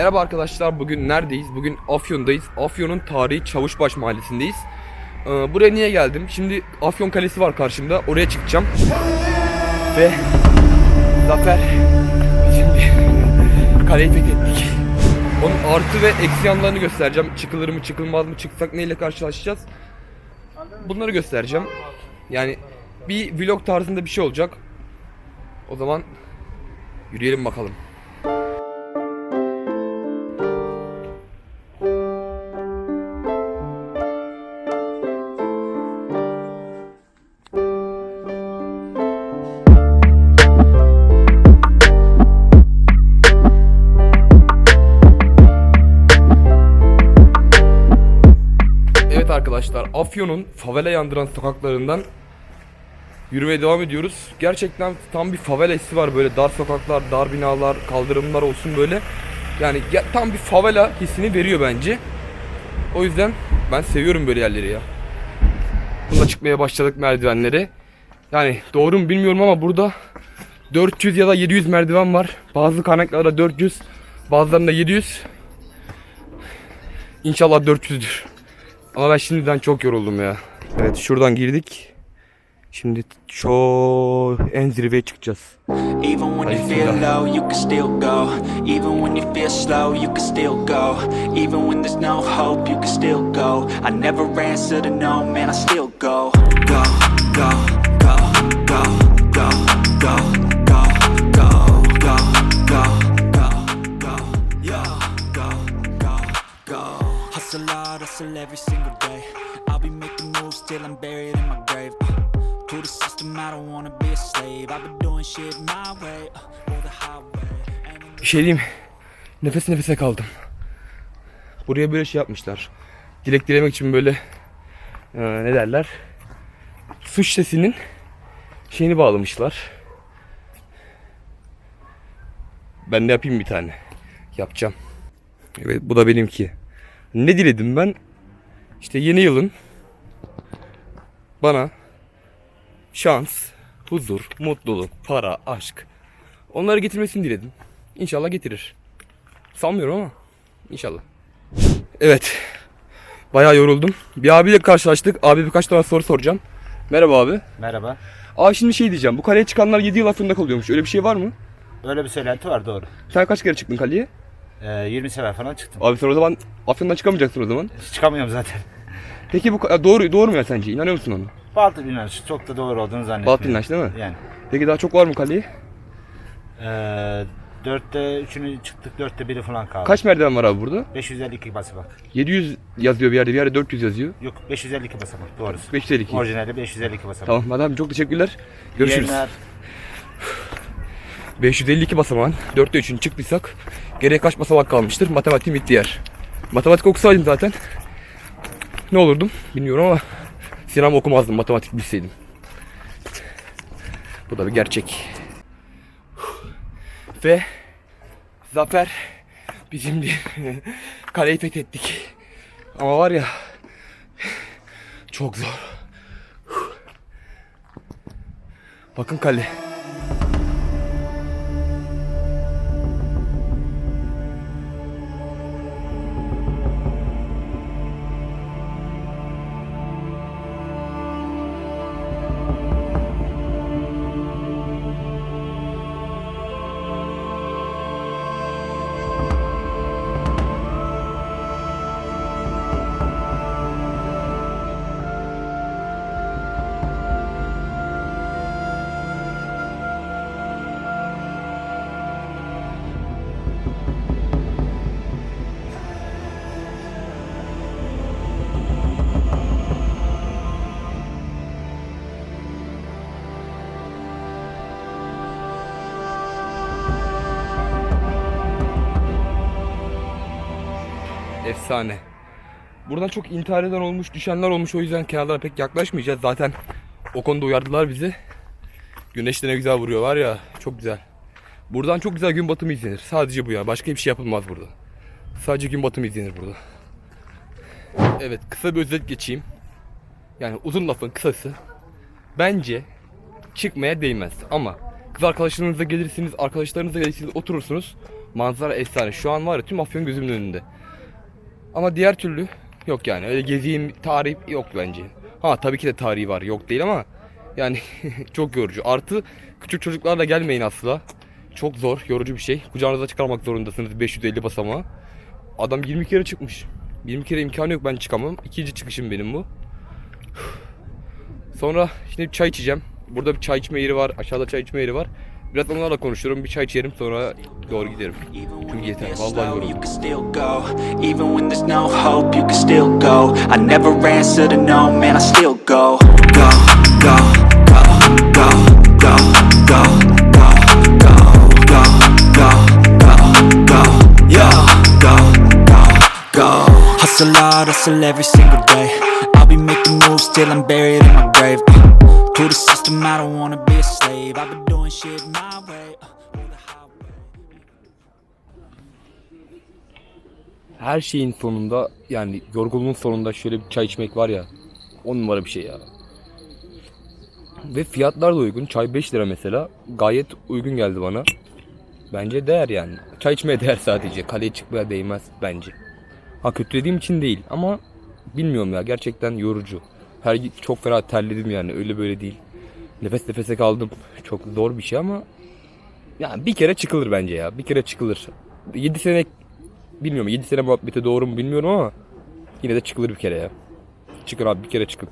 Merhaba arkadaşlar bugün neredeyiz? Bugün Afyon'dayız. Afyon'un tarihi Çavuşbaş mahallesindeyiz. Ee, buraya niye geldim? Şimdi Afyon Kalesi var karşımda. Oraya çıkacağım. Ve Zafer şimdi kaleyi fethettik. Onun artı ve eksi yanlarını göstereceğim. Çıkılır mı çıkılmaz mı çıksak neyle karşılaşacağız? Bunları göstereceğim. Yani bir vlog tarzında bir şey olacak. O zaman yürüyelim bakalım. Afyon'un favela yandıran sokaklarından yürümeye devam ediyoruz. Gerçekten tam bir favela hissi var böyle dar sokaklar, dar binalar, kaldırımlar olsun böyle. Yani tam bir favela hissini veriyor bence. O yüzden ben seviyorum böyle yerleri ya. Bunda çıkmaya başladık merdivenleri. Yani doğru mu bilmiyorum ama burada 400 ya da 700 merdiven var. Bazı kaynaklarda 400, bazılarında 700. İnşallah 400'dür. Ama ben şimdiden çok yoruldum ya. Evet şuradan girdik. Şimdi çok en zirveye çıkacağız. Even when you feel low, you can still go. Even when you feel slow, you can still go. Even when there's no hope, you can still go. I never answer to no, man, I still. Go, go, go, go, go, go, go, hustle every single day. I'll be making moves till I'm buried in my grave. Uh, to the system, I don't wanna be a slave. I've been doing shit my way, uh, or the highway. Bir şey diyeyim. Nefes nefese kaldım. Buraya böyle şey yapmışlar. Dilek dilemek için böyle e, ne derler? Su şişesinin şeyini bağlamışlar. Ben de yapayım bir tane. Yapacağım. Evet bu da benimki. Ne diledim ben? İşte yeni yılın bana şans, huzur, mutluluk, para, aşk onları getirmesini diledim. İnşallah getirir. Sanmıyorum ama inşallah. Evet. Bayağı yoruldum. Bir abiyle karşılaştık. Abi birkaç tane soru soracağım. Merhaba abi. Merhaba. Abi şimdi şey diyeceğim. Bu kaleye çıkanlar 7 yıl Afyon'da kalıyormuş. Öyle bir şey var mı? Öyle bir söylenti var doğru. Sen kaç kere çıktın kaleye? Ee, 20 sefer falan çıktım. Abi sen o zaman Afyon'dan çıkamayacaksın o zaman. Hiç çıkamıyorum zaten. Peki bu ka- doğru doğru mu ya sence? İnanıyor musun ona? Batıl inanç çok da doğru olduğunu zannetmiyorum. Batıl inanç değil mi? Yani. Peki daha çok var mı kaleye? Ee, dörtte üçünü çıktık, dörtte biri falan kaldı. Kaç merdiven var abi burada? 552 basamak. 700 yazıyor bir yerde, bir yerde 400 yazıyor. Yok 552 basamak doğrusu. 552. Orijinali 552 basamak. Tamam madem çok teşekkürler. Görüşürüz. Diğerler 552 basamağın 4'te 3'ünü çıktıysak geriye kaç basamak kalmıştır? Matematiğim bitti yer. Matematik okusaydım zaten ne olurdum bilmiyorum ama sinema okumazdım matematik bilseydim. Bu da bir gerçek. Ve zafer bizimdir. Kaleyi fethettik. Ama var ya çok zor. Bakın kale. Efsane. Buradan çok intihar eden olmuş, düşenler olmuş. O yüzden kenarlara pek yaklaşmayacağız. Zaten o konuda uyardılar bizi. Güneş de ne güzel vuruyor var ya. Çok güzel. Buradan çok güzel gün batımı izlenir. Sadece bu ya. Başka bir şey yapılmaz burada. Sadece gün batımı izlenir burada. Evet kısa bir özet geçeyim. Yani uzun lafın kısası. Bence çıkmaya değmez. Ama kız arkadaşlarınızla gelirsiniz, arkadaşlarınızla gelirsiniz, oturursunuz. Manzara efsane. Şu an var ya tüm Afyon gözümün önünde. Ama diğer türlü yok yani. Öyle gezeyim tarih yok bence. Ha tabii ki de tarihi var. Yok değil ama yani çok yorucu. Artı küçük çocuklarla gelmeyin asla. Çok zor, yorucu bir şey. Kucağınıza çıkarmak zorundasınız 550 basamağı. Adam 20 kere çıkmış. 20 kere imkanı yok ben çıkamam. İkinci çıkışım benim bu. Sonra şimdi çay içeceğim. Burada bir çay içme yeri var. Aşağıda çay içme yeri var. Biraz onlarla konuşurum. Bir çay içerim sonra doğru giderim. Çünkü yeter. Vallahi yoruldum. you can still go. Even when there's no hope, you can still go. I never answer to no, man, I still go. Go, go, go, go, go, go, go, go, go, go, go, go, yeah, go, go, go. Hustle hard, hustle every single day. I'll be making moves till I'm buried in my grave. To the system, I don't wanna be a slave. I've been doing shit my way. Uh. Her şeyin sonunda yani yorgunluğun sonunda şöyle bir çay içmek var ya. On numara bir şey ya. Ve fiyatlar da uygun. Çay 5 lira mesela. Gayet uygun geldi bana. Bence değer yani. Çay içmeye değer sadece. Kaleye çıkmaya değmez bence. Ha kötülediğim için değil ama bilmiyorum ya gerçekten yorucu. Her çok fena terledim yani öyle böyle değil. Nefes nefese kaldım. Çok zor bir şey ama yani bir kere çıkılır bence ya. Bir kere çıkılır. 7 sene bilmiyorum 7 sene muhabbeti doğru mu bilmiyorum ama yine de çıkılır bir kere ya. Çıkın abi bir kere çıkın.